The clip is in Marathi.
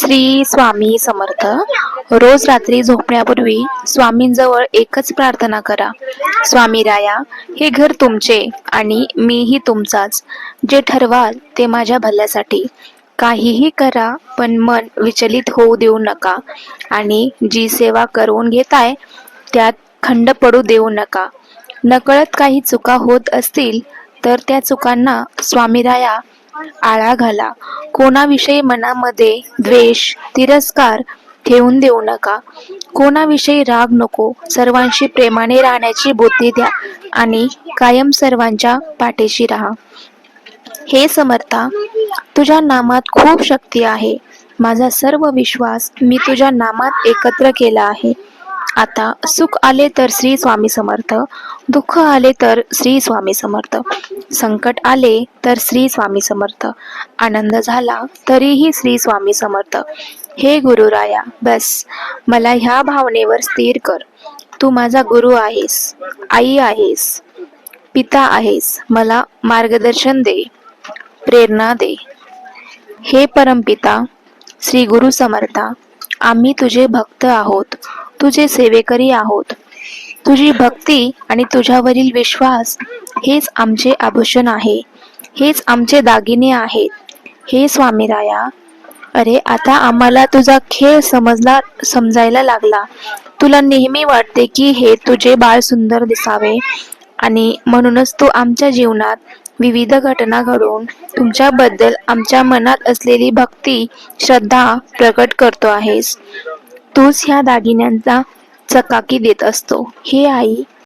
श्री स्वामी समर्थ. रोज रात्री झोपण्यापूर्वी स्वामींजवळ एकच प्रार्थना करा. स्वामी राया हे घर तुमचे आणि मीही तुमचाच. जे ठरवाल ते माझ्या भल्यासाठी. काहीही करा पण मन विचलित होऊ देऊ नका. आणि जी सेवा करून घेताय त्यात खंड पडू देऊ नका. नकळत काही चुका होत असतील तर त्या चुकांना स्वामीराया आळा घाला. कोणाविषयी मनामध्ये द्वेष तिरस्कार ठेवून देऊ नका. कोणाविषयी राग नको. सर्वांशी प्रेमाने राहण्याची बुद्धी द्या आणि कायम सर्वांच्या पाठीशी राहा. हे समर्था तुझ्या नामात खूप शक्ती आहे. माझा सर्व विश्वास मी तुझ्या नामात एकत्र केला आहे. आता सुख आले तर श्री स्वामी समर्थ दुःख आले तर श्री स्वामी समर्थ संकट आले तर श्री स्वामी समर्थ आनंद झाला तरीही श्री स्वामी समर्थ. हे गुरुराया बस मला ह्या भावनेवर स्थिर कर. तू माझा गुरु आहेस आई आहेस पिता आहेस मला मार्गदर्शन दे प्रेरणा दे. हे परमपिता श्री गुरु समर्था आम्ही तुझे भक्त आहोत. तुझे सेवेकरी आहोत. तुझी भक्ती आणि तुझ्यावरील विश्वास हेच आमचे आभूषण आहे. हेच आमचे दागिने आहेत. हे स्वामीराया अरे आता आम्हाला तुझा खेळ समजला समजायला लागला. तुला नेहमी वाटते की हे तुझे बाळ सुंदर दिसावे. आणि म्हणूनच तू आमच्या जीवनात विविध घटना घडवून तुमच्याबद्दल आमच्या मनात असलेली भक्ती श्रद्धा प्रकट करतो आहेस. तूच ह्या दागिन्यांचा चकाकी देत असतो. हे आई